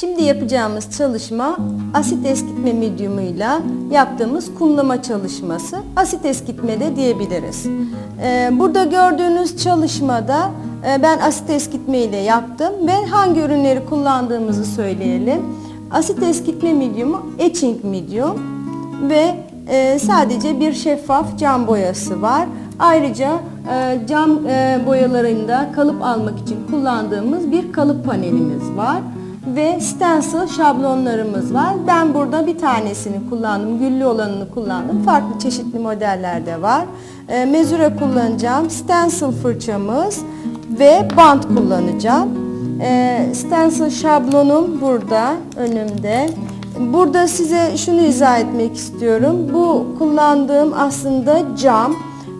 Şimdi yapacağımız çalışma asit eskitme medyumuyla yaptığımız kumlama çalışması. Asit eskitme de diyebiliriz. Ee, Burada gördüğünüz çalışmada e, ben asit eskitme ile yaptım ve hangi ürünleri kullandığımızı söyleyelim. Asit eskitme medyumu etching medium ve e, sadece bir şeffaf cam boyası var. Ayrıca e, cam e, boyalarında kalıp almak için kullandığımız bir kalıp panelimiz var ve stencil şablonlarımız var. Ben burada bir tanesini kullandım, güllü olanını kullandım. Farklı çeşitli modeller de var. E, mezure kullanacağım, stencil fırçamız ve bant kullanacağım. E, stencil şablonum burada önümde. Burada size şunu izah etmek istiyorum. Bu kullandığım aslında cam.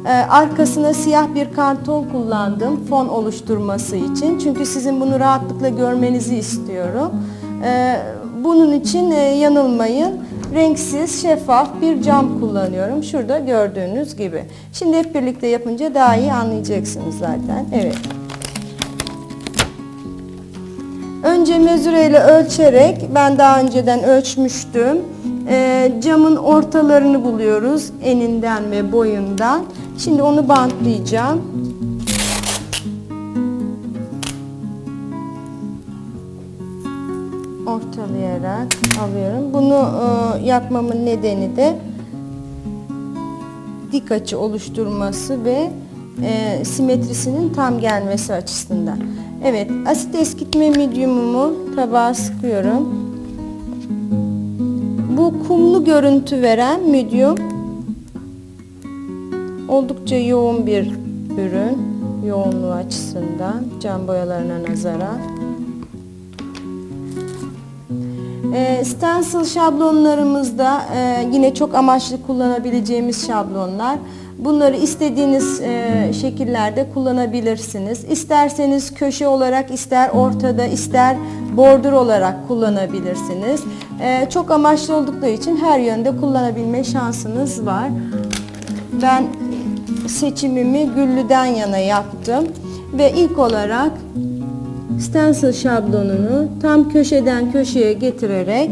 Ee, arkasına siyah bir karton kullandım fon oluşturması için. Çünkü sizin bunu rahatlıkla görmenizi istiyorum. Ee, bunun için e, yanılmayın. Renksiz, şeffaf bir cam kullanıyorum. Şurada gördüğünüz gibi. Şimdi hep birlikte yapınca daha iyi anlayacaksınız zaten. Evet. Önce mezureyle ölçerek, ben daha önceden ölçmüştüm. Ee, camın ortalarını buluyoruz eninden ve boyundan. Şimdi onu bantlayacağım. Ortalayarak alıyorum. Bunu e, yapmamın nedeni de dik açı oluşturması ve e, simetrisinin tam gelmesi açısından. Evet, asit eskitme medyumumu tabağa sıkıyorum. Bu kumlu görüntü veren medyum oldukça yoğun bir ürün yoğunluğu açısından cam boyalarına nazaran. E, stencil şablonlarımızda e, yine çok amaçlı kullanabileceğimiz şablonlar. Bunları istediğiniz e, şekillerde kullanabilirsiniz. İsterseniz köşe olarak, ister ortada, ister bordür olarak kullanabilirsiniz. E, çok amaçlı oldukları için her yönde kullanabilme şansınız var. Ben seçimimi güllüden yana yaptım ve ilk olarak stencil şablonunu tam köşeden köşeye getirerek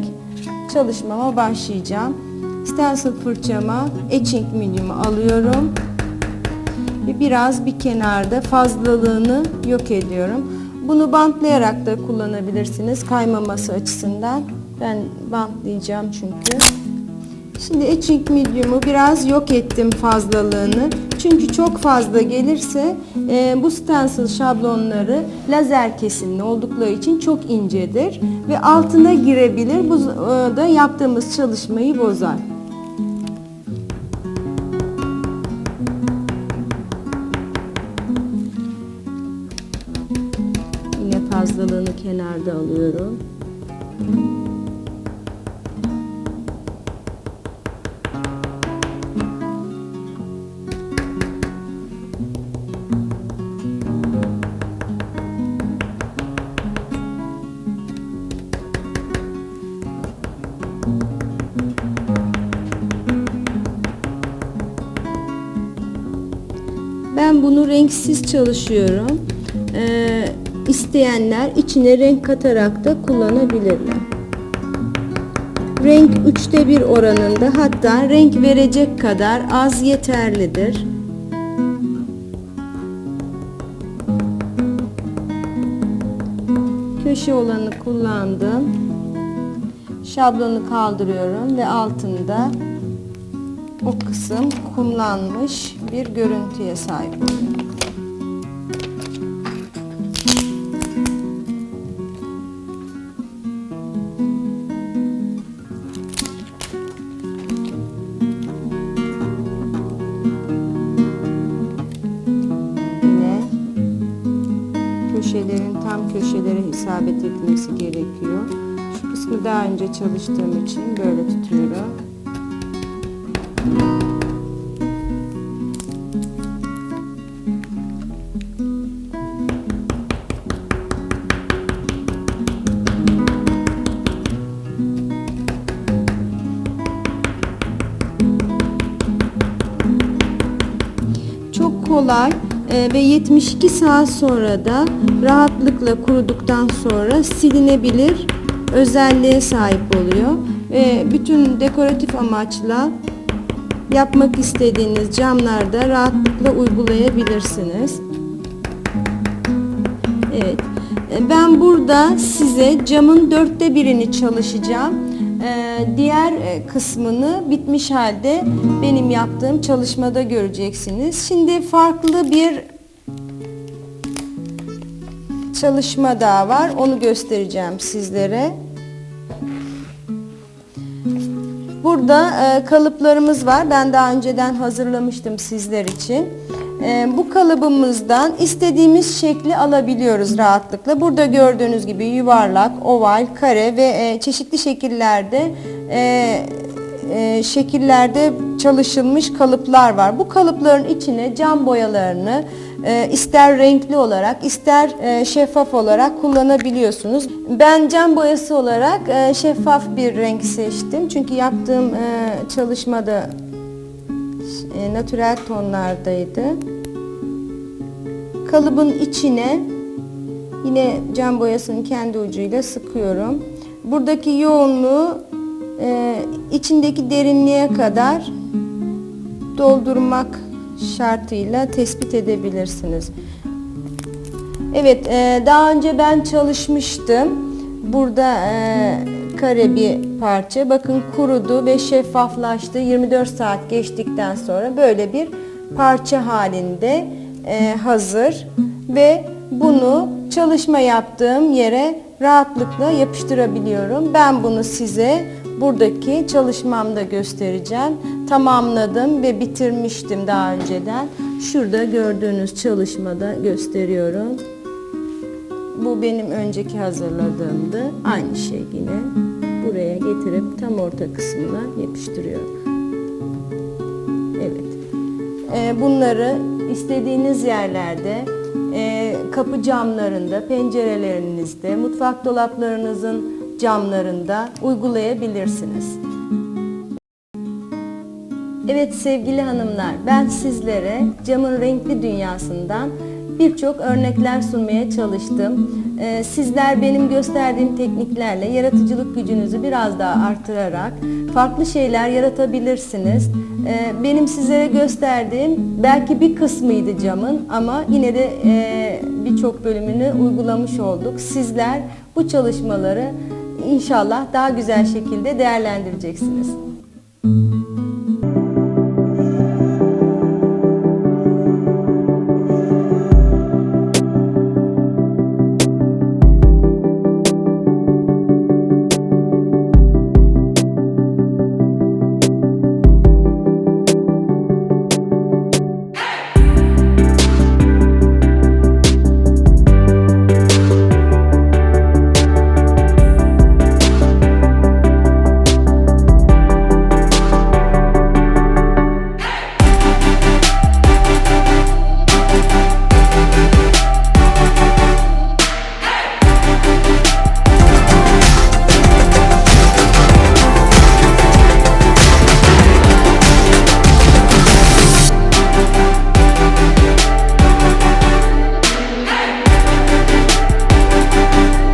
çalışmama başlayacağım. Stencil fırçama etching medium'u alıyorum ve biraz bir kenarda fazlalığını yok ediyorum. Bunu bantlayarak da kullanabilirsiniz kaymaması açısından. Ben bantlayacağım çünkü. Şimdi etching medium'u biraz yok ettim fazlalığını. Çünkü çok fazla gelirse e, bu stencil şablonları lazer kesimli oldukları için çok incedir ve altına girebilir. Bu e, da yaptığımız çalışmayı bozar. Yine fazlalığını kenarda alıyorum. Bunu renksiz çalışıyorum. Ee, isteyenler içine renk katarak da kullanabilirler. Renk üçte bir oranında hatta renk verecek kadar az yeterlidir. Köşe olanı kullandım. Şablonu kaldırıyorum ve altında o kısım kumlanmış bir görüntüye sahip oluyor. Köşelerin tam köşelere isabet etmesi gerekiyor. Şu kısmı daha önce çalıştığım için böyle tutuyorum. Kolay e, ve 72 saat sonra da rahatlıkla kuruduktan sonra silinebilir özelliğe sahip oluyor. Ve bütün dekoratif amaçla yapmak istediğiniz camlarda rahatlıkla uygulayabilirsiniz. Evet. E, Ben burada size camın dörtte birini çalışacağım. E, Diğer e, kısmını bitmiş halde benim yaptığım çalışmada göreceksiniz. Şimdi farklı bir çalışma daha var. Onu göstereceğim sizlere. Burada e, kalıplarımız var. Ben daha önceden hazırlamıştım sizler için. E, bu kalıbımızdan istediğimiz şekli alabiliyoruz rahatlıkla. Burada gördüğünüz gibi yuvarlak, oval, kare ve e, çeşitli şekillerde e, e, şekillerde çalışılmış kalıplar var. Bu kalıpların içine cam boyalarını ister renkli olarak ister şeffaf olarak kullanabiliyorsunuz. Ben cam boyası olarak şeffaf bir renk seçtim. Çünkü yaptığım çalışmada natürel tonlardaydı. Kalıbın içine yine cam boyasının kendi ucuyla sıkıyorum. Buradaki yoğunluğu e, içindeki derinliğe kadar doldurmak şartıyla tespit edebilirsiniz. Evet, e, daha önce ben çalışmıştım. Burada e, kare bir parça. Bakın kurudu ve şeffaflaştı. 24 saat geçtikten sonra böyle bir parça halinde e, hazır ve bunu çalışma yaptığım yere rahatlıkla yapıştırabiliyorum. Ben bunu size buradaki çalışmamda göstereceğim. Tamamladım ve bitirmiştim daha önceden. Şurada gördüğünüz çalışmada gösteriyorum. Bu benim önceki hazırladığımdı. Aynı şey yine. Buraya getirip tam orta kısmına yapıştırıyorum. Evet. Ee, bunları istediğiniz yerlerde, e, kapı camlarında, pencerelerinizde, mutfak dolaplarınızın camlarında uygulayabilirsiniz. Evet sevgili hanımlar, ben sizlere camın renkli dünyasından birçok örnekler sunmaya çalıştım. Ee, sizler benim gösterdiğim tekniklerle yaratıcılık gücünüzü biraz daha artırarak farklı şeyler yaratabilirsiniz. Ee, benim sizlere gösterdiğim belki bir kısmıydı camın ama yine de e, birçok bölümünü uygulamış olduk. Sizler bu çalışmaları inşallah daha güzel şekilde değerlendireceksiniz.